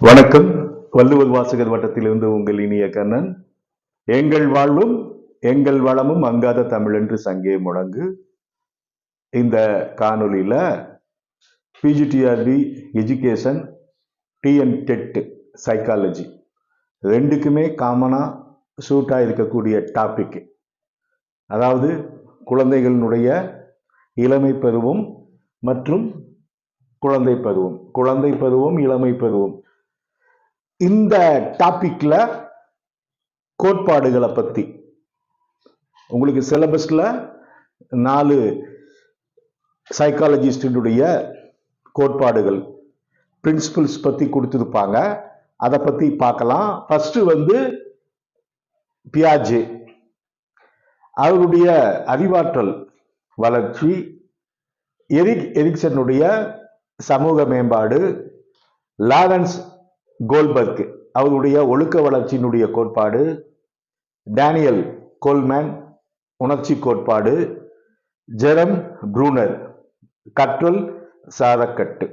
வணக்கம். வள்ளுவர் வாசகர் வட்டத்திலிருந்து உங்கள் இனிய கண்ணன். எங்கள் வாழ்வும் எங்கள் வளமும் அங்காத தமிழ் என்று சங்கே முழங்கு இந்த காணொலியில் PGTRB education TN TET psychology ரெண்டுக்குமே காமனா சூட்டாக இருக்கக்கூடிய டாபிக் அதாவது குழந்தைகளினுடைய இளமை பருவம் மற்றும் குழந்தை பருவம். குழந்தை பருவம் இளமை பருவம். இந்த டாபிக்ல கோட்பாடுகளை பத்தி. உங்களுக்கு சிலபஸ்ல நாலு சைக்காலஜிஸ்டினுடைய கோட்பாடுகள் பிரின்சிபிள்ஸ் பத்தி கொடுத்துருப்பாங்க. அதை பத்தி பார்க்கலாம். ஃபர்ஸ்ட் வந்து பியாஜே அவருடைய அறிவாற்றல் வளர்ச்சி எரிக் எரிக்சனுடைய சமூக மேம்பாடு லாரன்ஸ் கோல்பர்க் அவருடைய ஒழுக்க வளர்ச்சியினுடைய கோட்பாடு டேனியல் கோல்மேன் உணர்ச்சி கோட்பாடு ஜெரம் ப்ரூனர் கற்றல் சாரக்கட்டு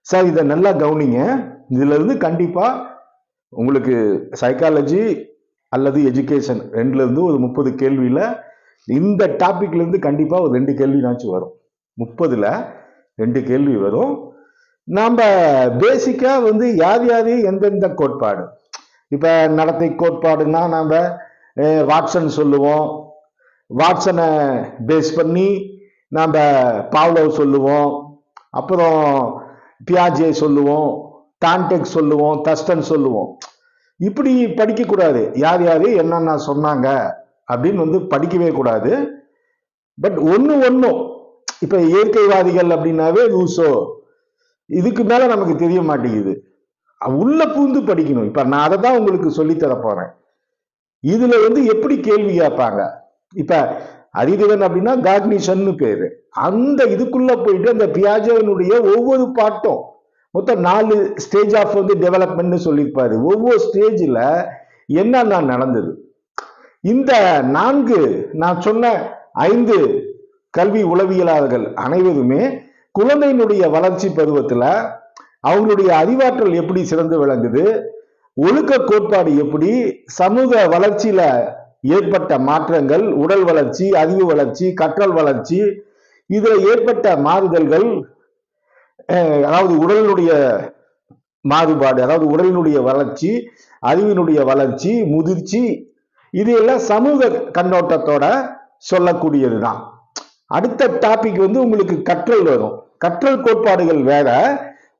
சார் இதை நல்லா கவனிங்க. இதிலிருந்து கண்டிப்பாக உங்களுக்கு சைக்காலஜி அல்லது எஜுகேஷன் ரெண்டுலேருந்து ஒரு முப்பது கேள்வியில் இந்த டாப்பிக்லேருந்து கண்டிப்பாக ஒரு ரெண்டு கேள்வினாச்சும் வரும். முப்பதில் ரெண்டு கேள்வி வரும். நாம் பேசிக்காக வந்து யார் யார் எந்தெந்த கோட்பாடு? இப்போ நடத்தை கோட்பாடுன்னா நாம் வாட்சன் சொல்லுவோம். வாட்சனை பேஸ் பண்ணி நாம் பாவ்லவ் சொல்லுவோம். அப்புறம் பியாஜே சொல்லுவோம். டான்டெக் சொல்லுவோம். தஸ்டன் சொல்லுவோம். இப்படி படிக்கக்கூடாது. யார் யார் என்னென்ன சொன்னாங்க அப்படின்னு வந்து படிக்கவே கூடாது. பட் ஒன்று ஒன்றும் இப்போ இயற்கைவாதிகள் அப்படின்னாவே ரூசோ. இதுக்கு மேல நமக்கு தெரிய மாட்டேங்குது. உள்ள பூந்து படிக்கணும். இப்ப நான் அதை தான் உங்களுக்கு சொல்லித்தர போறேன். இதுல வந்து எப்படி கேள்வி கேட்பாங்க? இப்ப அறிதிவன் அப்படின்னா காக்னிஷன்னு பேரு. அந்த இதுக்குள்ள போயிட்டு அந்த பியாஜோவினுடைய ஒவ்வொரு பாட்டும் மொத்தம் நாலு ஸ்டேஜ் ஆஃப் வந்து டெவலப்மெண்ட்னு சொல்லியிருப்பாரு. ஒவ்வொரு ஸ்டேஜில் என்னென்ன நடந்தது? இந்த நான்கு நான் சொன்ன ஐந்து கல்வி உளவியலாளர்கள் அனைவருமே குழந்தையினுடைய வளர்ச்சி பருவத்தில் அவங்களுடைய அறிவாற்றல் எப்படி சிறந்து விளங்குது? ஒழுக்க கோட்பாடு எப்படி? சமூக வளர்ச்சியில ஏற்பட்ட மாற்றங்கள் உடல் வளர்ச்சி அறிவு வளர்ச்சி கற்றல் வளர்ச்சி இதில் ஏற்பட்ட மாறுதல்கள் அதாவது உடலினுடைய மாறுபாடு அதாவது உடலினுடைய வளர்ச்சி அறிவினுடைய வளர்ச்சி முதிர்ச்சி இது எல்லாம் சமூக கண்ணோட்டத்தோட சொல்லக்கூடியது தான் அடுத்த டாபிக் வந்து உங்களுக்கு கற்றல் வரும். கற்றல் கோட்பாடுகள் வேற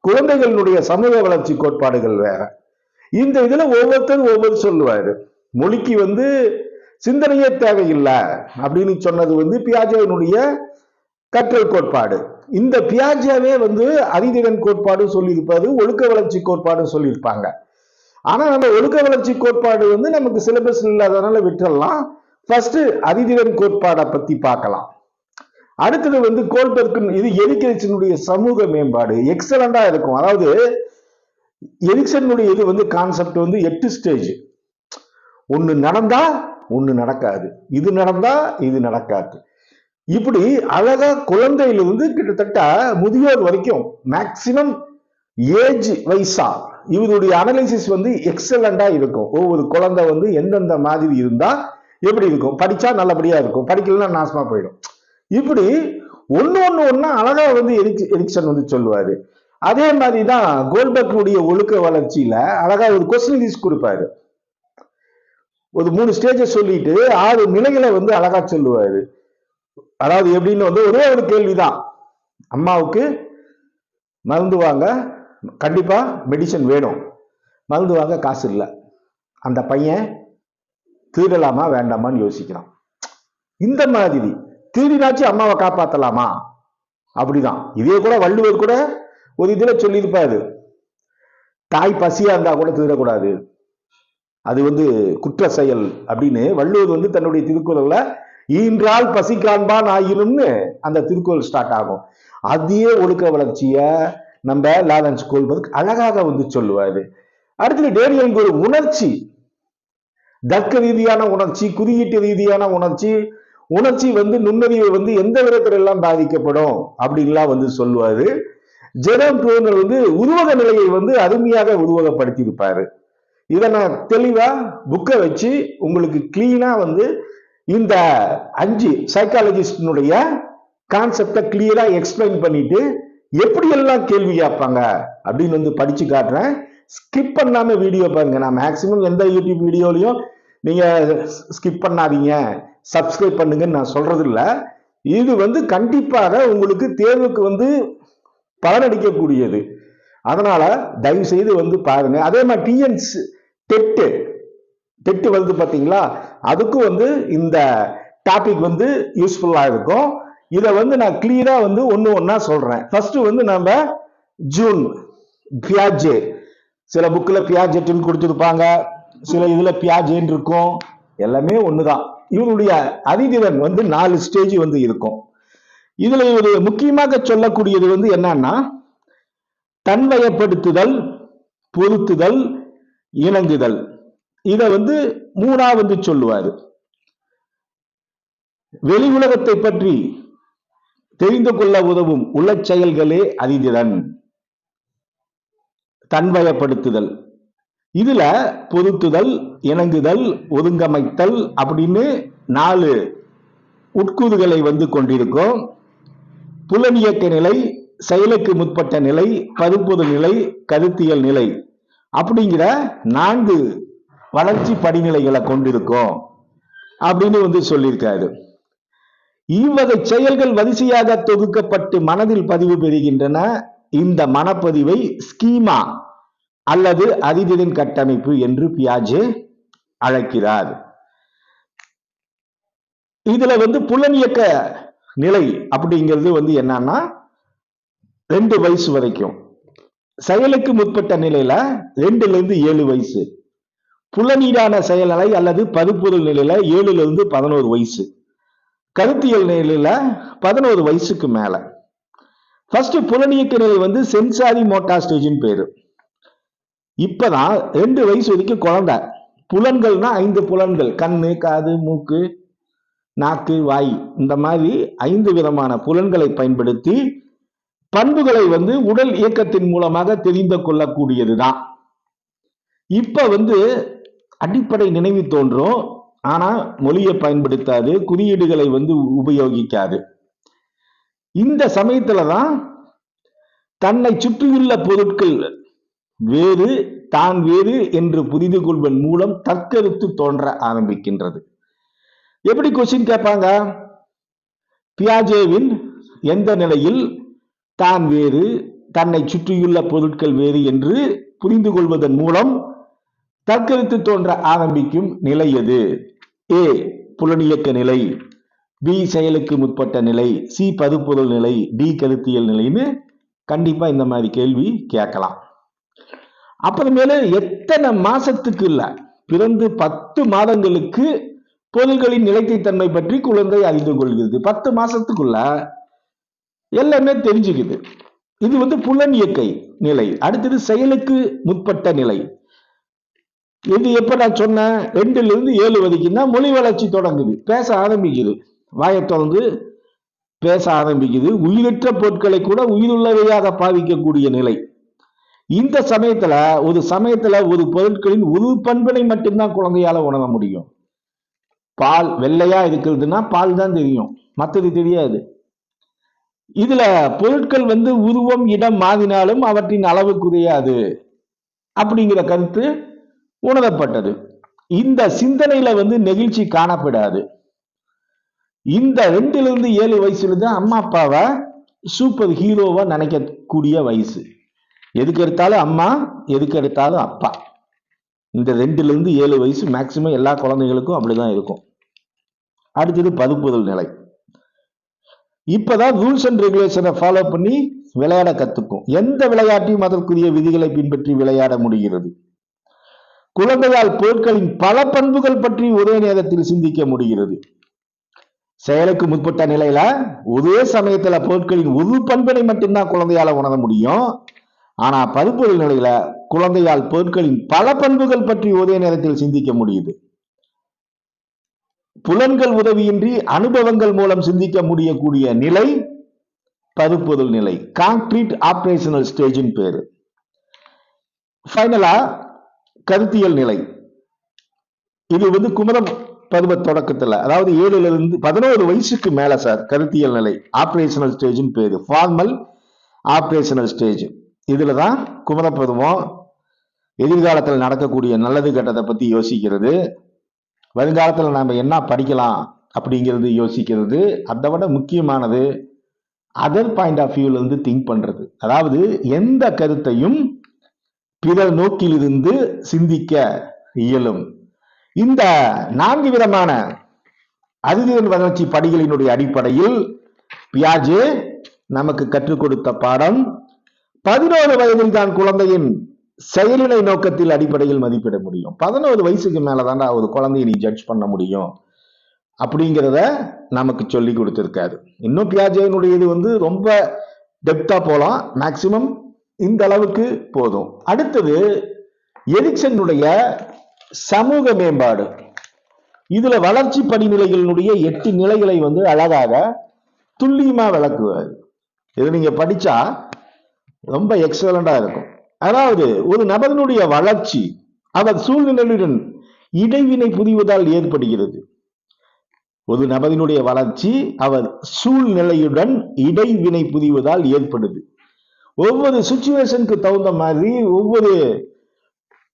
குழந்தைகளினுடைய சமூக வளர்ச்சி கோட்பாடுகள் வேற. இந்த இதுல ஒவ்வொருத்தரும் ஒவ்வொரு சொல்லுவாரு. மொழிக்கு வந்து சிந்தனையே தேவையில்லை அப்படின்னு சொன்னது வந்து பியாஜோவினுடைய கற்றல் கோட்பாடு. இந்த பியாஜாவே வந்து அறிதிறன் கோட்பாடு சொல்லியிருப்பாரு ஒழுக்க வளர்ச்சி கோட்பாடு சொல்லியிருப்பாங்க. ஆனா நம்ம ஒழுக்க வளர்ச்சி கோட்பாடு வந்து நமக்கு சிலபஸ் இல்லாதனால விட்டுறலாம். ஃபர்ஸ்ட் அறிதிறன் கோட்பாடை பத்தி பார்க்கலாம். அடுத்தது வந்து கோல்பர்க் இது எரிக்கரிசனுடைய சமூக மேம்பாடு. எக்ஸலண்டா இருக்கும். அதாவது எரிக்சனுடைய இது வந்து கான்செப்ட் வந்து எட்டு ஸ்டேஜ் ஒன்று நடந்தா ஒன்று நடக்காது. இது நடந்தா இது நடக்காது. இப்படி அழகா குழந்தையிலிருந்து கிட்டத்தட்ட முதியோர் வரைக்கும் மேக்சிமம் ஏஜ் வைஸா இவருடைய அனலைசிஸ் வந்து எக்ஸலண்டா இருக்கும். ஒவ்வொரு குழந்தை வந்து எந்தெந்த மாதிரி இருந்தா எப்படி இருக்கும்? படிச்சா நல்லபடியா இருக்கும். படிக்கலன்னா நாசமா போயிடும். இப்படி ஒன்று ஒண்ணு ஒன்றா அழகா வந்து எரிக் எரிக்சன் வந்து சொல்லுவாரு. அதே மாதிரி தான் கோல்பர்க்குடைய ஒழுக்க வளர்ச்சியில அழகா ஒரு கொஸ்டின் கொடுப்பாரு. ஒரு மூணு ஸ்டேஜை சொல்லிட்டு ஆறு நிலைகளை வந்து அழகா சொல்லுவாரு. அதாவது எப்படின்னு வந்து ஒரே ஒரு கேள்விதான். அம்மாவுக்கு மருந்து வாங்க கண்டிப்பா மெடிசன் வேணும். மருந்து வாங்க காசு இல்லை. அந்த பையன் திருடலாமா வேண்டாமான்னு யோசிக்கிறான். இந்த மாதிரி திருடினாச்சு அம்மாவை காப்பாத்தலாமா? அப்படிதான். இதே கூட வள்ளுவர் கூட ஒரு இதுல சொல்லியிருப்பாரு. தாய் பசியா இருந்தா கூட திருடக்கூடாது. அது வந்து குற்ற செயல் அப்படின்னு வள்ளுவர் வந்து தன்னுடைய திருக்குறள்ல ஈன்றால் பசி காண்பான் ஆயினும்னு அந்த திருக்குறள் ஸ்டார்ட் ஆகும். அதே ஒழுக்க வளர்ச்சிய நம்ம லாரன்ஸ் கோல்பர்க் அழகாக வந்து சொல்லுவாரு. அடுத்தது டேனியல் ஒரு உணர்ச்சி. தர்க்க ரீதியான உணர்ச்சி குறியீட்டு ரீதியான உணர்ச்சி உணர்ச்சி வந்து நுண்ணறிவை வந்து எந்த விதத்துல எல்லாம் பாதிக்கப்படும்? அப்படின்லாம் வந்து சொல்லுவாரு. ஜெரம் ப்ரூனர் வந்து உருவக நிலையை வந்து அருமையாக உருவகப்படுத்தி இருப்பாரு இதை நான் தெளிவா புக்கை வச்சு உங்களுக்கு கிளீனா வந்து இந்த அஞ்சு சைக்காலஜிஸ்டினுடைய கான்செப்டை கிளியரா எக்ஸ்பிளைன் பண்ணிட்டு எப்படியெல்லாம் கேள்வி கேட்பாங்க அப்படின்னு வந்து படிச்சு காட்டுறேன். ஸ்கிப் பண்ணாம வீடியோ பாருங்க. நான் மேக்சிமம் எந்த யூடியூப் வீடியோலையும் நீங்கள் ஸ்கிப் பண்ணாதீங்க. சப்ஸ்கிரைப் பண்ணுங்கன்னு நான் சொல்கிறது இல்லை இது வந்து கண்டிப்பாக உங்களுக்கு தேர்வுக்கு வந்து பலனடிக்கக்கூடியது அதனால் தயவு செய்து வந்து பாருங்கள் அதே மாதிரி டிஎன்ஸ் டெட்டு டெட்டு வந்து பார்த்தீங்களா அதுக்கும் வந்து இந்த டாபிக் வந்து யூஸ்ஃபுல்லாக இருக்கும். இதை வந்து நான் கிளியராக வந்து ஒன்று ஒன்றா சொல்கிறேன் ஃபஸ்ட்டு வந்து நம்ம ஜூன் பியாஜே சில புக்கில் பியாஜெட்டுன்னு கொடுத்துருப்பாங்க. சில இதுல பியாஜேன்னு இருக்கும். எல்லாமே ஒண்ணுதான். இவருடைய அதிதிறன் வந்து நாலு ஸ்டேஜ் வந்து இருக்கும். இதுல இவர் முக்கியமாக சொல்லக்கூடியது வந்து என்னன்னா தன்வயப்படுத்துதல் பொருத்துதல் இணங்குதல். இத வந்து மூணாவது சொல்லுவாரு. வெளி உலகத்தை பற்றி தெரிந்து கொள்ள உதவும் உள்ள செயல்களே அதிதிறன். தன்வயப்படுத்துதல். இதுல பொருத்துதல் இணங்குதல் ஒதுங்கமைத்தல் அப்படின்னு நாலு உட்கூறுகளை வந்து கொண்டிருக்கும். புலனியக்க நிலை செயலுக்கு முற்பட்ட நிலை பருப்பொது நிலை கருத்தியல் நிலை அப்படிங்கிற நான்கு வளர்ச்சி படிநிலைகளை கொண்டிருக்கும் அப்படின்னு வந்து சொல்லியிருக்காரு. இவ்வகை செயல்கள் வரிசையாக தொகுக்கப்பட்டு மனதில் பதிவு பெறுகின்றன. இந்த மனப்பதிவை ஸ்கீமா அல்லது அதிதிரின் கட்டமைப்பு என்று பியாஜே அழைக்கிறார். இதுல வந்து புலனியக்க நிலை அப்படிங்கிறது வந்து என்னன்னா ரெண்டு வயசு வரைக்கும். செயலுக்கு முற்பட்ட நிலையில ரெண்டுல இருந்து ஏழு வயசு. புலனீடான செயலலை அல்லது பதுப்புதல் நிலையில ஏழுல இருந்து பதினோரு வயசு. கருத்தியல் நிலையில பதினோரு வயசுக்கு மேல. ஃபர்ஸ்ட் புலனியக்க நிலை வந்து சென்சாரி மோட்டார் ஸ்டேஜின் பேரு. இப்பதான் ரெண்டு வயசு வரைக்கும் குழந்தை. புலன்கள்னா ஐந்து புலன்கள். கண்ணு காது மூக்கு நாக்கு வாய். இந்த மாதிரி ஐந்து விதமான புலன்களை பயன்படுத்தி பண்புகளை வந்து உடல் இயக்கத்தின் மூலமாக தெரிந்து கொள்ளக்கூடியதுதான். இப்ப வந்து அடிப்படை நினைவு தோன்றும். ஆனா மொழியை பயன்படுத்தாது குறியீடுகளை வந்து உபயோகிக்காது. இந்த சமயத்துல தான் தன்னை சுற்றியுள்ள பொருட்கள் வேறு தான் வேறு என்று புரிந்து கொள்வதன் மூலம் தற்கருத்து தோன்ற ஆரம்பிக்கின்றது. எப்படி கொஸ்டின் கேட்பாங்க? பியாஜேவின் எந்த நிலையில் தான் வேறு தன்னை சுற்றியுள்ள பொருட்கள் வேறு என்று புரிந்து கொள்வதன் மூலம் தற்கருத்து தோன்ற ஆரம்பிக்கும் நிலை எது? ஏ புலனியக்க நிலை பி செயலுக்கு முற்பட்ட நிலை சி பதுப்பொருள் நிலை டி கருத்தியல் நிலைன்னு கண்டிப்பா இந்த மாதிரி கேள்வி கேட்கலாம். அப்புறமேல எத்தனை மாசத்துக்கு இல்லை? பிறந்து பத்து மாதங்களுக்கு பொருள்களின் நிலைத்தன்மை பற்றி குழந்தை அறிந்து கொள்கிறது. பத்து மாசத்துக்குள்ள எல்லாமே தெரிஞ்சுக்குது. இது வந்து புலன் இயற்கை நிலை. அடுத்தது செயலுக்கு முற்பட்ட நிலை. இது எப்ப நான் சொன்னேன் ரெண்டுல இருந்து ஏழு வரைக்கும் தான் மொழி வளர்ச்சி தொடங்குது. பேச ஆரம்பிக்குது. வாயை தொடர்ந்து பேச ஆரம்பிக்குது. உயிரற்ற பொருட்களை கூட உயிருள்ளவையாக பாவிக்கக்கூடிய நிலை. இந்த சமயத்துல ஒரு சமயத்துல ஒரு பொருட்களின் ஒரு பண்பினை மட்டும்தான் குழந்தையால உணர முடியும். பால் வெள்ளையா இருக்கிறதுன்னா பால் தான் தெரியும். மற்றது தெரியாது. இதுல பொருட்கள் வந்து உருவம் இடம் மாறினாலும் அவற்றின் அளவு குறையாது. அப்படிங்கிற கருத்து உணரப்பட்டது. இந்த சிந்தனையில வந்து நெகிழ்ச்சி காணப்படாது. இந்த ரெண்டுல இருந்து ஏழு வயசுல தான் அம்மா அப்பாவை சூப்பர் ஹீரோவா நினைக்கக்கூடிய வயசு. எதுக்கு எடுத்தாலும் அம்மா எதுக்கு எடுத்தாலும் அப்பா. இந்த ரெண்டுலேருந்து ஏழு வயசு மேக்சிமம் எல்லா குழந்தைகளுக்கும் அப்படிதான் இருக்கும். அடுத்தது பதுப்புதல் நிலை. இப்போதான் ரூல்ஸ் அண்ட் ரெகுலேஷனை ஃபாலோ பண்ணி விளையாட கற்றுக்கும் எந்த விளையாட்டையும் அதற்குரிய விதிகளை பின்பற்றி விளையாட முடிகிறது. குழந்தையால் பொருட்களின் பல பண்புகள் பற்றி ஒரே நேரத்தில் சிந்திக்க முடிகிறது. செயலுக்கு முற்பட்ட நிலையில ஒரே சமயத்துல பொருட்களின் ஒரு பண்பினை மட்டும்தான் குழந்தையால உணர முடியும். ஆனால் பருப்பொருள் நிலையில குழந்தையால் பொருட்களின் பல பண்புகள் பற்றி ஒரே நேரத்தில் சிந்திக்க முடியுது. புலன்கள் உதவியின்றி அனுபவங்கள் மூலம் சிந்திக்க முடியக்கூடிய நிலை பருப்பொருள் நிலை. கான்கிரீட் ஆப்ரேஷனல் ஸ்டேஜின் பேரு. ஃபைனலா கருத்தியல் நிலை. இது வந்து குமரம் பருவ தொடக்கத்துல அதாவது ஏழுல இருந்து பதினோரு வயசுக்கு மேல சார் கருத்தியல் நிலை ஆப்ரேஷனல் ஸ்டேஜின் பேரு. ஃபார்மல் ஆப்ரேஷனல் ஸ்டேஜ் இதில் தான் குமரபுருவம் எதிர்காலத்தில் நடக்கக்கூடிய நல்லது கெட்டதை பற்றி யோசிக்கிறது. வருங்காலத்தில் நாம் என்ன படிக்கலாம் அப்படிங்கிறது யோசிக்கிறது. அதை விட முக்கியமானது அதர் பாயிண்ட் ஆஃப் வியூவிலேருந்து திங்க் பண்ணுறது அதாவது எந்த கருத்தையும் பிறர் நோக்கிலிருந்து சிந்திக்க இயலும். இந்த நான்கு விதமான அறிதிறன் வளர்ச்சி படிகளினுடைய அடிப்படையில் பியாஜே நமக்கு கற்றுக் கொடுத்த பாடம் பதினோரு வயதில் தான் குழந்தையின் செயலிலை நோக்கத்தில் அடிப்படையில் மதிப்பிட முடியும். பதினோரு வயசுக்கு மேலதான்டா ஒரு குழந்தையை நீ ஜட்ஜ் பண்ண முடியும் அப்படிங்கிறத நமக்கு சொல்லி கொடுத்துருக்காரு. இன்னும் பியாஜேனுடைய இது வந்து ரொம்ப டெப்தா போலாம். மேக்சிமம் இந்த அளவுக்கு போதும். அடுத்தது எரிக்சனுடைய சமூக மேம்பாடு. இதுல வளர்ச்சி படிநிலைகளினுடைய எட்டு நிலைகளை வந்து அழகாக துல்லியமா விளக்குவார். இது நீங்க படிச்சா ரொம்ப எக்ஸலண்டா இருக்கும். அதாவது ஒரு நபரினுடைய வளர்ச்சி அவர் சூழ்நிலையுடன் இடைவினை புரிவதால் ஏற்படுகிறது. ஒரு நபரினுடைய வளர்ச்சி அவர் சூழ்நிலையுடன் இடைவினை புரிவதால் ஏற்படுது. ஒவ்வொரு சுச்சுவேஷனுக்கு தகுந்த மாதிரி ஒவ்வொரு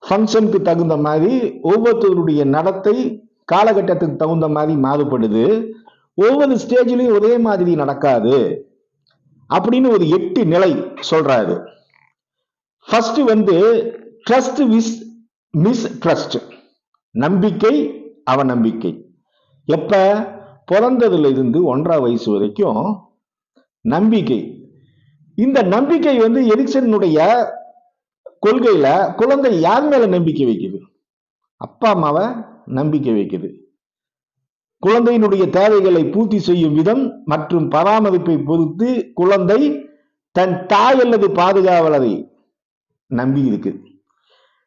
ஃபங்க்ஷனுக்கு தகுந்த மாதிரி ஒவ்வொருத்தருடைய நடத்தை காலகட்டத்துக்கு தகுந்த மாதிரி மாறுபடுது. ஒவ்வொரு ஸ்டேஜ்லயும் ஒரே மாதிரி நடக்காது. அப்படின்னு ஒரு எட்டு நிலை சொல்றாரு ஃபர்ஸ்ட் வந்து ட்ரஸ்ட் விஸ் மிஸ் ட்ரஸ்ட் நம்பிக்கை அவநம்பிக்கை. எப்ப? பிறந்ததுல இருந்து ஒன்றாம் வயசு வரைக்கும் நம்பிக்கை. இந்த நம்பிக்கை வந்து எரிக்சனுடைய கொள்கையில குழந்தை யார் மேல நம்பிக்கை வைக்குது? அப்பா அம்மாவை நம்பிக்கை வைக்குது. குழந்தையினுடைய தேவைகளை பூர்த்தி செய்யும் விதம் மற்றும் பராமரிப்பை பொறுத்து குழந்தை தன் தாய் அல்லது பாதுகாவலரை நம்பி இருக்கு.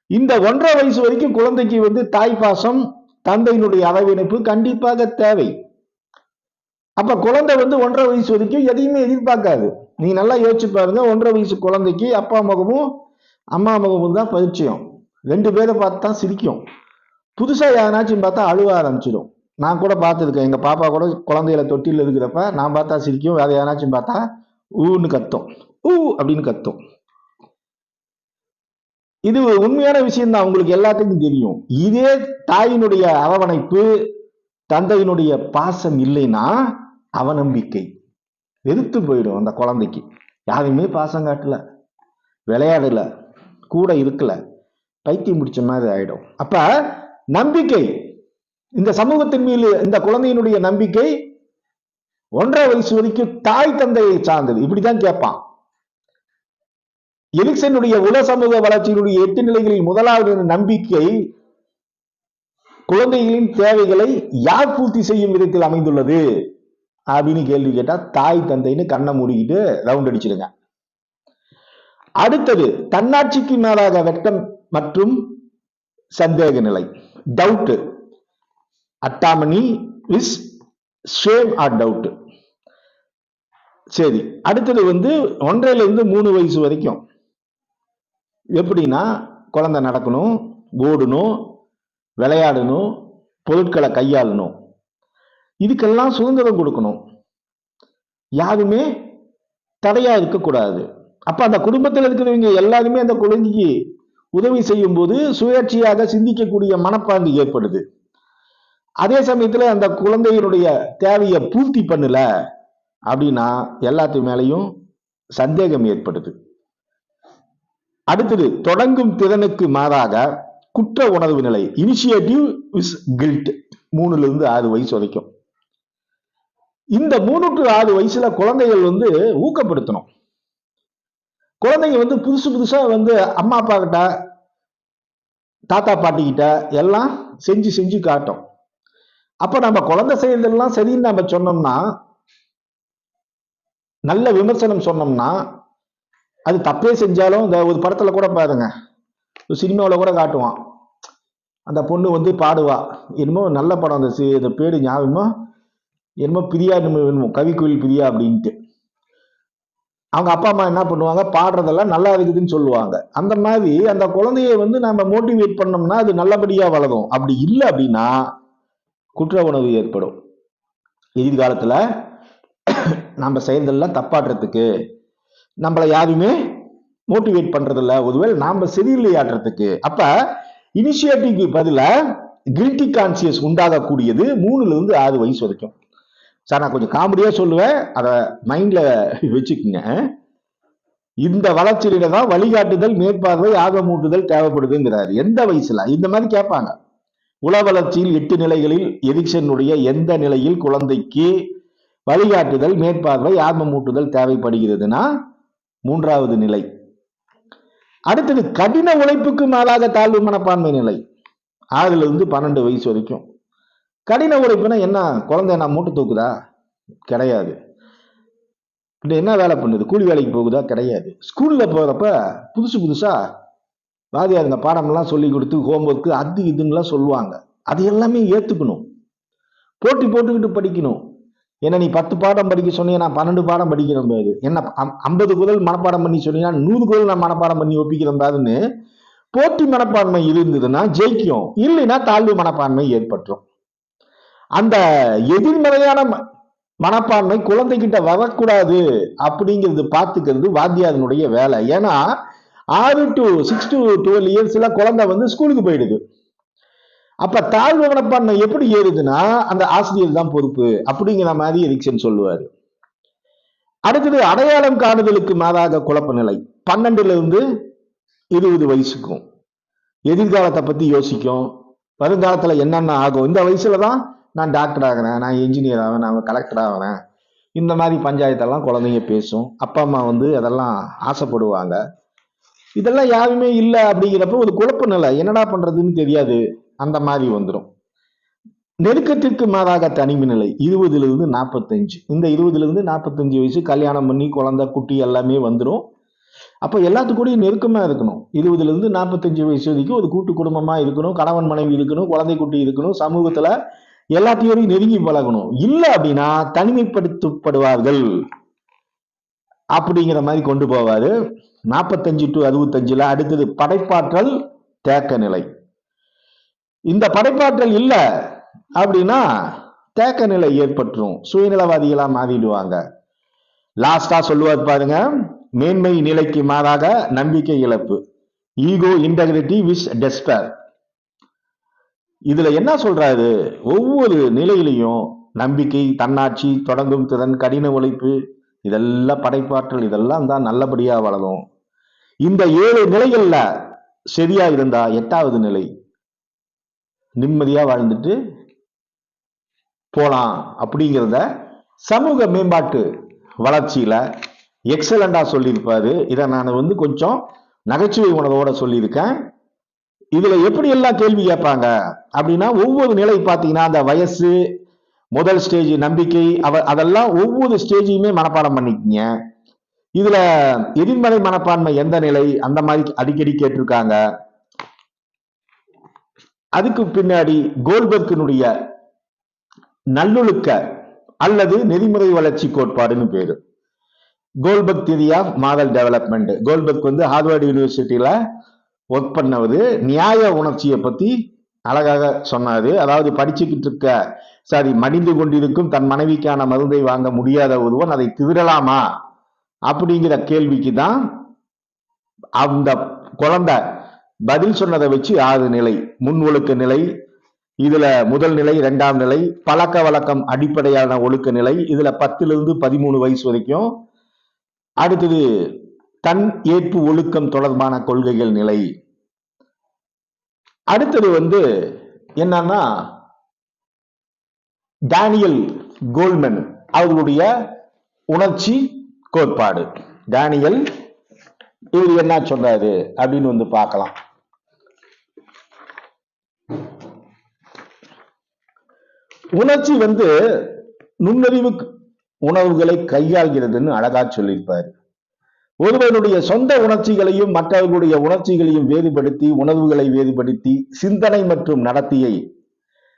இந்த ஒன்றரை வயசு வரைக்கும் குழந்தைக்கு வந்து தாய் பாசம் தந்தையினுடைய அரவணைப்பு கண்டிப்பாக தேவை. அப்ப குழந்தை வந்து ஒன்றரை வயசு வரைக்கும் எதையுமே எதிர்பார்க்காது. நீ நல்லா யோசிச்சு பாருங்க ஒன்றரை வயசு குழந்தைக்கு அப்பா முகமும் அம்மா முகமும் தான் பரிச்சயம். ரெண்டு பேரை பார்த்து தான் சிரிக்கும். புதுசா யாருனாச்சும் பார்த்தா அழுவ ஆரம்பிச்சிடும். நான் கூட பார்த்துருக்கேன். எங்கள் பாப்பா கூட குழந்தைகளை தொட்டியில் இருக்கிறப்ப நான் பார்த்தா சிரிக்கும் வேற யாராச்சும் பார்த்தா ஊன்னு கத்தும். ஊ அப்படின்னு கத்தும். இது உண்மையான விஷயம் தான் உங்களுக்கு எல்லாத்துக்கும் தெரியும். இதே தாயினுடைய அரவணைப்பு தந்தையினுடைய பாசம் இல்லைன்னா அவநம்பிக்கை வெறுத்து போயிடும் அந்த குழந்தைக்கு. யாரையுமே பாசம் காட்டல விளையாடல கூட இருக்கல. பைத்தியம் பிடிச்ச மாதிரி ஆயிடும். அப்ப நம்பிக்கை இந்த சமூகத்தின் மீது இந்த குழந்தையினுடைய நம்பிக்கை ஒன்றரை வயசு வரைக்கும் தாய் தந்தையை சார்ந்தது. இப்படிதான் கேட்பான். எலிக்சனுடைய உல சமூக வளர்ச்சியினுடைய எட்டு நிலைகளில் முதலாவது நம்பிக்கை குழந்தைகளின் தேவைகளை யார் பூர்த்தி செய்யும் விதத்தில் அமைந்துள்ளது? அப்படின்னு கேள்வி கேட்டா தாய் தந்தைன்னு கண்ணை மூடிக்கிட்டு ரவுண்ட் அடிச்சிடுங்க. அடுத்தது தன்னாட்சிக்கு மேலாக வெட்டம் மற்றும் சந்தேக நிலை. Doubt autonomy is shame or doubt சரி அடுத்தது வந்து ஒன்றையில இருந்து மூணு வயசு வரைக்கும். எப்படின்னா குழந்தை நடக்கணும் ஓடணும் விளையாடணும் பொருட்களை கையாளணும். இதுக்கெல்லாம் சுதந்திரம் கொடுக்கணும். யாருமே தடையா இருக்கக்கூடாது. அப்ப அந்த குடும்பத்தில் இருக்கிறவங்க எல்லாருமே அந்த குழந்தைக்கு உதவி செய்யும் போது சுயேட்சையாக சிந்திக்கக்கூடிய மனப்பாங்கு ஏற்படுது. அதே சமயத்தில் அந்த குழந்தையினுடைய தேவையை பூர்த்தி பண்ணல அப்படின்னா எல்லாத்து மேலையும் சந்தேகம் ஏற்படுது. அடுத்தது தொடங்கும் திறனுக்கு மாறாக குற்ற உணர்வு நிலை இனிஷியேட்டிவ் இஸ் கில்ட் மூணுல இருந்து ஆறு வயசு வரைக்கும். இந்த மூணு டு ஆறு வயசுல குழந்தைகள் வந்து ஊக்கப்படுத்தணும். குழந்தைங்க வந்து புதுசு புதுசா வந்து அம்மா அப்பா கிட்ட தாத்தா பாட்டி கிட்ட எல்லாம் செஞ்சு செஞ்சு காட்டும். அப்ப நம்ம குழந்தை செய்யறதெல்லாம் சரின்னு நம்ம சொன்னோம்னா நல்ல விமர்சனம் சொன்னோம்னா அது தப்பே செஞ்சாலும் இந்த ஒரு படத்துல கூட பாருங்க ஒரு சினிமாவில் கூட காட்டுவான். அந்த பொண்ணு வந்து பாடுவா. என்னமோ நல்ல படம் அந்த சி- இந்த பேடு ஞாபகமோ? என்னமோ பிரியா என்னமோ வேணுமோ கவிக்குயில் பிரியா அப்படின்ட்டு. அவங்க அப்பா அம்மா என்ன பண்ணுவாங்க? பாடுறதெல்லாம் நல்லா இருக்குதுன்னு சொல்லுவாங்க. அந்த மாதிரி அந்த குழந்தைய வந்து நம்ம மோட்டிவேட் பண்ணோம்னா அது நல்லபடியா வளரும். அப்படி இல்லை அப்படின்னா குற்ற உணர்வு ஏற்படும் எதிர்காலத்தில் நம்ம செய்யறதெல்லாம் தப்பாடுறதுக்கு நம்மளை யாருமே மோட்டிவேட் பண்றதில்ல. ஒருவேளை நாம சரியில்லையாடுறதுக்கு அப்ப இனிஷியேட்டிவ்க்கு பதிலாக கில்ட்டி கான்சியஸ் உண்டாகக்கூடியது மூணுல இருந்து ஆறு வயசு வரைக்கும். சார் நான் கொஞ்சம் காமெடியா சொல்லுவேன். அதை மைண்ட்ல வச்சுக்கோங்க. இந்த வளர்ச்சியில தான் வழிகாட்டுதல் மேற்பார்வை ஆகமூட்டுதல் தேவைப்படுதுங்கிறாரு. எந்த வயசுல? இந்த மாதிரி கேட்பாங்க. உள வளர்ச்சியில் எட்டு நிலைகளில் எரிக்சனுடைய எந்த நிலையில் குழந்தைக்கு வழிகாட்டுதல் மேற்பார்வை ஆர்மமூட்டுதல் தேவைப்படுகிறதுனா மூன்றாவது நிலை. அடுத்தது கடின உழைப்புக்கு மேலாக தாழ்வு மனப்பான்மை நிலை. ஆறுல இருந்து பன்னெண்டு வயசு வரைக்கும். கடின உழைப்புனா என்ன? குழந்தை நான் மூட்டை தூக்குதா? கிடையாது. என்ன வேலை பண்ணுது? கூலி வேலைக்கு போகுதா? கிடையாது. ஸ்கூல்ல போறப்ப புதுசு புதுசா வாதியார் இந்த பாடம்லாம் சொல்லி கொடுத்து ஹோம்ஒர்க்கு அது இதுன்னுலாம் சொல்லுவாங்க. அது எல்லாமே ஏத்துக்கணும். போட்டி போட்டுக்கிட்டு படிக்கணும். என்ன நீ பத்து பாடம் படிக்க சொன்னீங்க நான் பன்னெண்டு பாடம் படிக்கிறேன் பாரு. என்ன அம்- ஐம்பது குதல் மனப்பாடம் பண்ணி சொன்னீங்கன்னா நூறு குதல் நான் மனப்பாடம் பண்ணி ஒப்பிக்கிறேன் பாருன்னு போட்டி மனப்பான்மை இருந்ததுன்னா ஜெயிக்கும். இல்லைன்னா தாழ்வு மனப்பான்மை ஏற்பட்டுரும். அந்த எதிர்மறையான ம- மனப்பான்மை குழந்தைகிட்ட வரக்கூடாது அப்படிங்கிறது பார்த்துக்கிறது வாத்தியாரனுடைய வேலை. ஏன்னா ஆறு டு சிக்ஸ் டு டுவெல் இயர்ஸ்ல குழந்தை வந்து ஸ்கூலுக்கு போயிடுது. அப்ப தாழ்வு மனப்பான்மை எப்படி ஏறுதுன்னா அந்த ஆசிரியர் தான் பொறுப்பு அப்படிங்கிற மாதிரி எரிக்சன் சொல்லுவார். அடுத்தது அடையாளம் காணுதலுக்கு மாறாக குழப்ப நிலை பன்னெண்டுல இருந்து இருபது வயசுக்கும். எதிர்காலத்தை பத்தி யோசிக்கும். வருங்காலத்துல என்னென்ன ஆகும்? இந்த வயசுல தான் நான் டாக்டர் ஆகிறேன் நான் இன்ஜினியர் ஆகிறேன் நான் கலெக்டர் ஆகிறேன் இந்த மாதிரி பஞ்சாயத்தெல்லாம் குழந்தைங்க பேசும். அப்பா அம்மா வந்து அதெல்லாம் ஆசைப்படுவாங்க. இதெல்லாம் யாருமே இல்லை அப்படிங்கிறப்ப ஒரு குழப்ப நிலை என்னடா பண்றதுன்னு தெரியாது. அந்த மாதிரி வந்துடும் நெருக்கத்திற்கு மாறாக தனிமை நிலை. இருபதுல இருந்து நாற்பத்தஞ்சு. இந்த இருபதுல இருந்து நாற்பத்தஞ்சு வயசு கல்யாணம் பண்ணி குழந்தை குட்டி எல்லாமே வந்துடும் அப்போ எல்லாத்துக்கூடயும் நெருக்கமாக இருக்கணும். இருபதுல இருந்து நாற்பத்தஞ்சு வயசு வரைக்கும் ஒரு கூட்டு குடும்பமாக இருக்கணும். கணவன் மனைவி இருக்கணும். குழந்தை குட்டி இருக்கணும். சமூகத்தில் எல்லாத்தையும் நெருங்கி பழகணும். இல்லை அப்படின்னா தனிமைப்படுத்தப்படுவார்கள். அப்படிங்கிற மாதிரி கொண்டு போவார். நாற்பத்தஞ்சு டு அறுபத்தஞ்சில் அடுத்தது படைப்பாற்றல் தேக்க நிலை இந்த படைப்பாற்றல் இல்லை அப்படின்னா தேக்க நிலை ஏற்பட்டுரும். சுயநலவாதிகளா மாறிடுவாங்க. லாஸ்டா சொல்லுவார் பாருங்க. மேன்மை நிலைக்கு மாறாக நம்பிக்கை இழப்பு. ஈகோ இன்டெகிரிட்டி விஸ் டெஸ்பர் இதுல என்ன சொல்றாரு? ஒவ்வொரு நிலையிலையும் நம்பிக்கை தன்னாட்சி தொடங்கும் திறன் கடின உழைப்பு இதெல்லாம் படைப்பாற்றல் இதெல்லாம் தான் நல்லபடியா வளரும். இந்த ஏழு நிலைகள்ல சரியா இருந்தா எட்டாவது நிலை. நிம்மதியா வாழ்ந்துட்டு போலாம் அப்படிங்கிறத சமூக மேம்பாட்டு வளர்ச்சியில எக்ஸலண்டா சொல்லியிருப்பாரு. இதை நான் வந்து கொஞ்சம் நகைச்சுவை உணர்வோட சொல்லியிருக்கேன். இதுல எப்படி எல்லாம் கேள்வி கேட்பாங்க அப்படின்னா ஒவ்வொரு நிலை பார்த்தீங்கன்னா அந்த வயசு முதல் ஸ்டேஜ் நம்பிக்கை அவ அதெல்லாம் ஒவ்வொரு ஸ்டேஜையுமே மனப்பாடம் பண்ணிக்கிங்க. இதுல எதிர்மறை மனப்பான்மை எந்த நிலை? அந்த மாதிரி அடிக்கடி கேட்டிருக்காங்க. அதுக்கு பின்னாடி கோல்பர்க்கினுடைய நல்லொழுக்க அல்லது நெறிமுறை வளர்ச்சி கோட்பாடுன்னு பேரு. Kohlberg theory of moral development Kohlberg வந்து ஹார்வர்டு யூனிவர்சிட்டியில ஒர்க் பண்ணவர். நியாய உணர்ச்சியை பத்தி அழகாக சொன்னாரு. அதாவது படிச்சுக்கிட்டு இருக்க சாரி மடிந்து கொண்டிருக்கும் தன் மனைவிக்கான மருந்தை வாங்க முடியாத ஒருவன் அதை திருடலாமா அப்படிங்கிற கேள்விக்கு தான் அந்த குழந்தை பதில் சொன்னதை வச்சு ஆறு நிலை முன் ஒழுக்க நிலை இதுல முதல் நிலை இரண்டாம் நிலை பழக்க வழக்கம் அடிப்படையான ஒழுக்க நிலை இதுல பத்துல இருந்து பதிமூணு வயசு வரைக்கும். அடுத்தது தன் ஏற்பு ஒழுக்கம் தொடர்பான கொள்கைகள் நிலை. அடுத்தது வந்து என்னன்னா டேனியல் கோல்மென் அவர்களுடைய உணர்ச்சி கோட்பாடு. டேனியல் இவர் என்ன சொல்றாரு அப்படின்னு வந்து பார்க்கலாம். உணர்ச்சி வந்து நுண்ணறிவு உணர்வுகளை கையாள்கிறதுன்னு அழகா சொல்லியிருப்பாரு. ஒருவனுடைய சொந்த உணர்ச்சிகளையும் மற்றவர்களுடைய உணர்ச்சிகளையும் வேறுபடுத்தி உணர்வுகளை வேறுபடுத்தி சிந்தனை மற்றும் நடத்தையை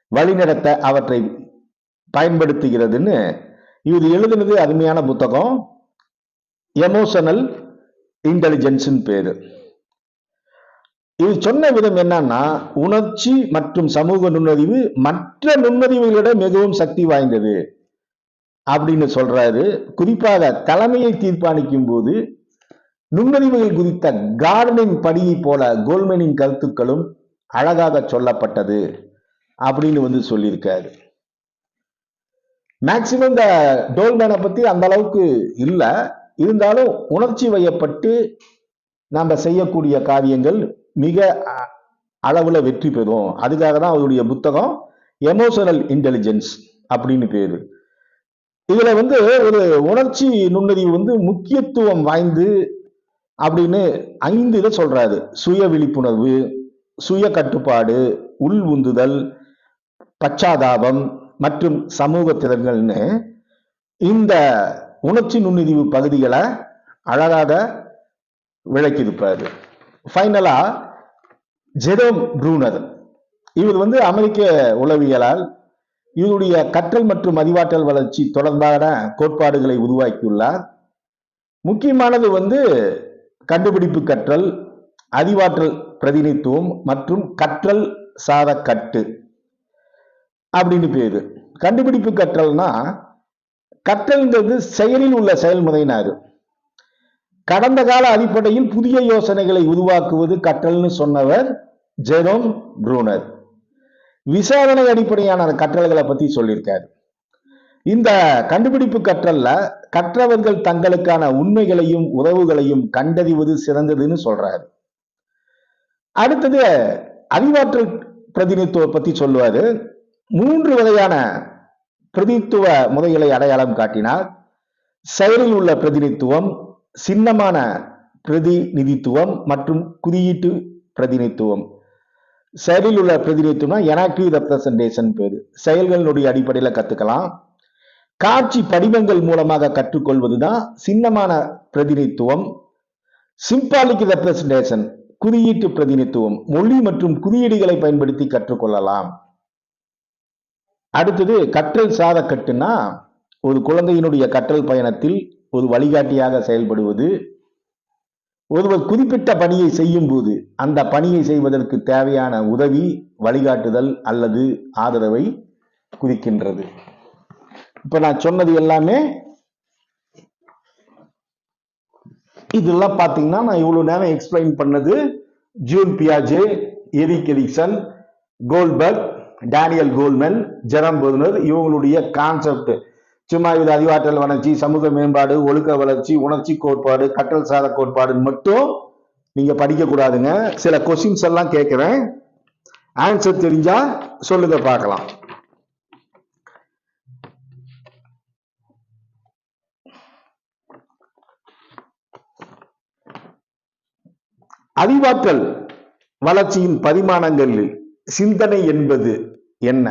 வழிநடத்த அவற்றை பயன்படுத்துகிறதுன்னு இவர் எழுதுனது அருமையான புத்தகம். எமோஷனல் இன்டெலிஜென்ஸின் பேரு. இது சொன்ன விதம் என்னன்னா உணர்ச்சி மற்றும் சமூக நுண்ணறிவு மற்ற நுண்ணறிவுகளிட மிகவும் சக்தி வாய்ந்தது அப்படின்னு சொல்றாரு. குறிப்பாக தலைமையை தீர்ப்பாணிக்கும் போது நுண்ணறிவுகள் குறித்த கார்டனின் படியை போல கோல்மேனின் கருத்துக்களும் அழகாக சொல்லப்பட்டது அப்படின்னு வந்து சொல்லியிருக்காரு. மேக்சிமம் இந்த டோல்மேனை பத்தி அந்த அளவுக்கு இல்லை. இருந்தாலும் உணர்ச்சி வயப்பட்டு நாம் செய்யக்கூடிய காரியங்கள் மிக அ- அளவுல வெற்றி பெறும். அதுக்காக தான் அவருடைய புத்தகம் எமோஷனல் இன்டெலிஜென்ஸ் அப்படின்னு பேரு. இதுல வந்து ஒரு உணர்ச்சி நுண்ணறிவு வந்து முக்கியத்துவம் வாய்ந்து அப்படின்னு ஐந்து இதை சொல்றாரு. சுய விழிப்புணர்வு சுய கட்டுப்பாடு உள் உந்துதல் பச்சாதாபம் மற்றும் சமூக திறன்கள்னு இந்த உணர்ச்சி நுண்ணறிவு பகுதிகளை அழகாக விளக்கியிருப்பார். ஃபைனலா ஜெரோம் ப்ரூனர் இவர் வந்து அமெரிக்க உளவியலால் இவருடைய கற்றல் மற்றும் அறிவாற்றல் வளர்ச்சி தொடர்பான கோட்பாடுகளை உருவாக்கியுள்ளார். முக்கியமானது வந்து கண்டுபிடிப்பு கற்றல் அறிவாற்றல் பிரதிநிதித்துவம் மற்றும் கற்றல் சாத கட்டு அப்படின்னு பேரு. கண்டுபிடிப்பு கற்றல்னா கற்றல்ங்கிறது செயலில் உள்ள செயல்முறைனாரு. கடந்த கால அடிப்படையில் புதிய யோசனைகளை உருவாக்குவது கற்றல்னு சொன்னவர் ஜெரோம் ப்ரூனர். விசாரணை அடிப்படையான கற்றல்களை பத்தி சொல்லியிருக்காரு. இந்த கண்டுபிடிப்பு கற்றல்ல கற்றவர்கள் தங்களுக்கான உண்மைகளையும் உறவுகளையும் கண்டறிவது சிறந்ததுன்னு சொல்றாரு. அடுத்தது அறிவாற்றல் பிரதிநிதித்துவ பத்தி சொல்லுவாரு. மூன்று வகையான பிரதித்துவ முறைகளை அடையாளம் காட்டினார் செயலில் உள்ள பிரதிநிதித்துவம் சின்னமான பிரதிநிதித்துவம் மற்றும் குறியீட்டு பிரதிநிதித்துவம். செயலில் உள்ள பிரதிநிதித்துவம்னா எனாக்டிவ் ரெப்ரசன்டேஷன் பேரு. செயல்களினுடைய அடிப்படையில் கத்துக்கலாம். காட்சி படிவங்கள் மூலமாக கற்றுக்கொள்வதுதான் சின்னமான பிரதிநிதித்துவம். சிம்பாலிக் ரெப்ரசன்டேஷன் குறியீட்டு பிரதிநிதித்துவம் மொழி மற்றும் குறியீடுகளை பயன்படுத்தி கற்றுக்கொள்ளலாம். அடுத்தது கற்றல் சாத கட்டுனா ஒரு குழந்தையினுடைய கற்றல் பயணத்தில் ஒரு வழிகாட்டியாக செயல்படுவது ஒருவர் குறிப்பிட்ட பணியை செய்யும் போது அந்த பணியை செய்வதற்கு தேவையான உதவி வழிகாட்டுதல் அல்லது ஆதரவை குறிக்கின்றது. இப்ப நான் சொன்னது எல்லாமே இதெல்லாம் பாத்தீங்கன்னா நான் இவ்வளவு நேரம் எக்ஸ்பிளைன் பண்ணது. Jean பியாஜே Erik Erikson Kohlberg Daniel Goleman Jerome Bruner. இவங்களுடைய கான்செப்ட் சும்மா இது அறிவாற்றல் வளர்ச்சி சமூக மேம்பாடு ஒழுக்க வளர்ச்சி உணர்ச்சி கோட்பாடு கற்றல் சார கோட்பாடு மட்டும் நீங்க படிக்க கூடாதுங்க சில கொஸ்டின்ஸ் எல்லாம் கேட்கிறேன். ஆன்சர் தெரிஞ்சா சொல்லுங்க பார்க்கலாம். அறிவாற்றல் வளர்ச்சியின் பரிமாணங்களில் சிந்தனை என்பது என்ன?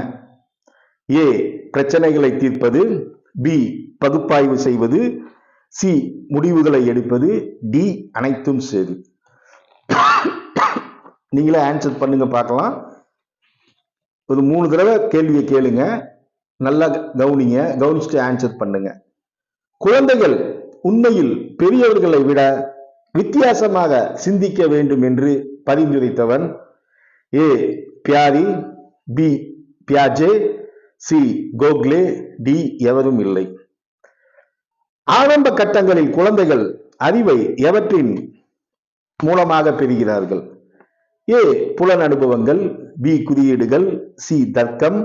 ஏ பிரச்சனைகளை தீர்ப்பது. பி பகுப்பாய்வு செய்வது. சி முடிவுகளை எடுப்பது. டி அனைத்தும் சரி. நீங்களே ஆன்சர் பண்ணுங்க பார்க்கலாம். ஒரு மூணு தடவை கேள்வியை கேளுங்க. நல்லா கவனிங்க. கவனிச்சுட்டு ஆன்சர் பண்ணுங்க. குழந்தைகள் உண்மையில் பெரியவர்களை விட வித்தியாசமாக சிந்திக்க வேண்டும் என்று பரிந்துரைத்தவன் ஏ பியாரி பி பியாஜே சி கோக்லே டி எவரும் இல்லை. ஆரம்ப கட்டங்களில் குழந்தைகள் அறிவை எவற்றின் மூலமாக பெறுகிறார்கள்? ஏ புலன் அனுபவங்கள் பி குறியீடுகள் சி தர்க்கம்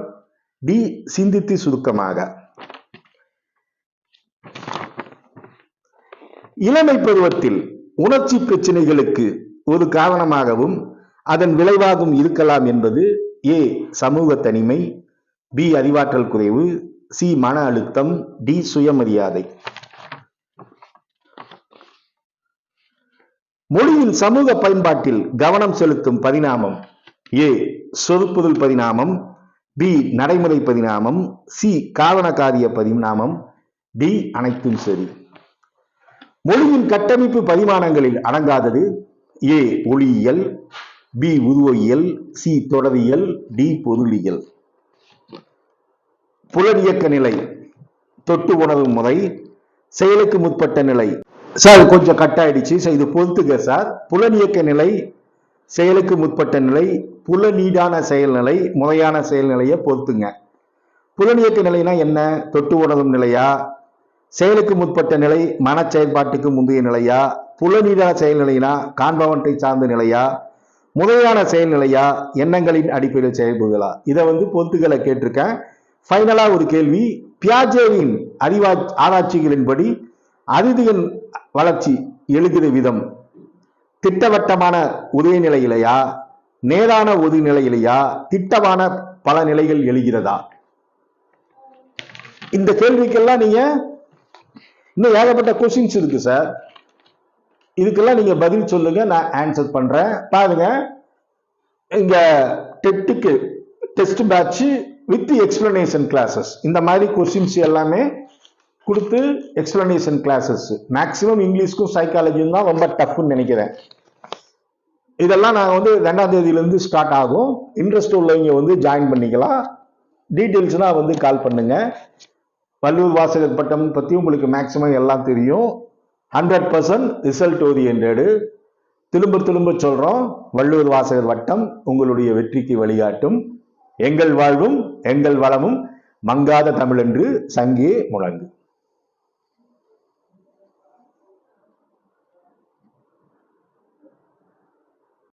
டி சிந்தித்து சுருக்கமாக. இளமை பருவத்தில் உணர்ச்சி பிரச்சனைகளுக்கு ஒரு காரணமாகவும் அதன் விளைவாகவும் இருக்கலாம் என்பது ஏ சமூக தனிமை பி அறிவாற்றல் குறைவு சி மன அழுத்தம் டி சுயமரியாதை. மொழியின் சமூக பயன்பாட்டில் கவனம் செலுத்தும் பரிணாமம் ஏ சொற்பொருள் பரிணாமம் பி நடைமுறை பரிணாமம் சி காரணக்காரிய பரிணாமம் டி அனைத்தும் சரி. மொழியின் கட்டமைப்பு பரிமாணங்களில் அடங்காதது ஏ ஒளியியல் பி உருவியல் சி தொடரியல் டி பொருளியல். புலனியக்க நிலை தொட்டு உணர்வு முறை செயலுக்கு முற்பட்ட நிலை. சார் கொஞ்சம் கட் ஆயிடுச்சு சார் இது பொறுத்துக்க சார் புலனியக்க நிலை செயலுக்கு முற்பட்ட நிலை புலநீடான செயல்நிலை முறையான செயல்நிலையை பொறுத்துங்க. புலனியக்க நிலைனா என்ன? தொட்டு உணரும் நிலையா? செயலுக்கு முற்பட்ட நிலை மன செயல்பாட்டுக்கு முந்தைய நிலையா? புலநீடான செயல்நிலைனா காண்பவன்றை சார்ந்த நிலையா? முறையான செயல்நிலையா எண்ணங்களின் அடிப்படையில் செயல்படுதலா இதை வந்து பொறுத்துக்களை கேட்டிருக்கேன். ஃபைனலா ஒரு கேள்வி. பியாஜேவின் அறிவா ஆராய்ச்சிகளின்படி அறிவியல் வளர்ச்சி எழுகிற விதம் திட்டவட்டமான உதயநிலையிலையா நேரான உதயநிலையிலையா திட்டமான பல நிலைகள் எழுகிறதா? இந்த கேள்விக்கெல்லாம் நீங்க இன்னும் ஏகப்பட்ட கொஸ்டின்ஸ் இருக்கு சார் இதுக்கெல்லாம் நீங்கள் பதில் சொல்லுங்கள் நான் ஆன்சர் பண்ணுறேன் பாருங்கள் இங்கே டெட்டுக்கு test batch with explanation classes இந்த மாதிரி கொஸ்டின்ஸ் எல்லாமே கொடுத்து எக்ஸ்பிளனேஷன் கிளாஸஸ் மேக்ஸிமம் இங்கிலீஷ்க்கும் சைக்காலஜியும் தான் ரொம்ப டஃப்னு நினைக்கிறேன். இதெல்லாம் நான் வந்து ரெண்டாம் தேதியிலேருந்து ஸ்டார்ட் ஆகும். இன்ட்ரெஸ்ட் உள்ளவங்க வந்து ஜாயின் பண்ணிக்கலாம். டீட்டெயில்ஸ்னால் வந்து கால் பண்ணுங்கள் வல்லூர் வாசகர் பட்டம் பற்றி உங்களுக்கு மேக்ஸிமம் எல்லாம் தெரியும். ஹண்ட்ரட் பர்சன்ட் ரிசல்ட் ஓரியன்டு திரும்ப திரும்ப சொல்கிறோம் வள்ளுவர் வாசகர் வட்டம் உங்களுடைய வெற்றிக்கு வழிகாட்டும். எங்கள் வாழ்வும் எங்கள் வளமும் மங்காத தமிழென்று சங்கே முழங்கு.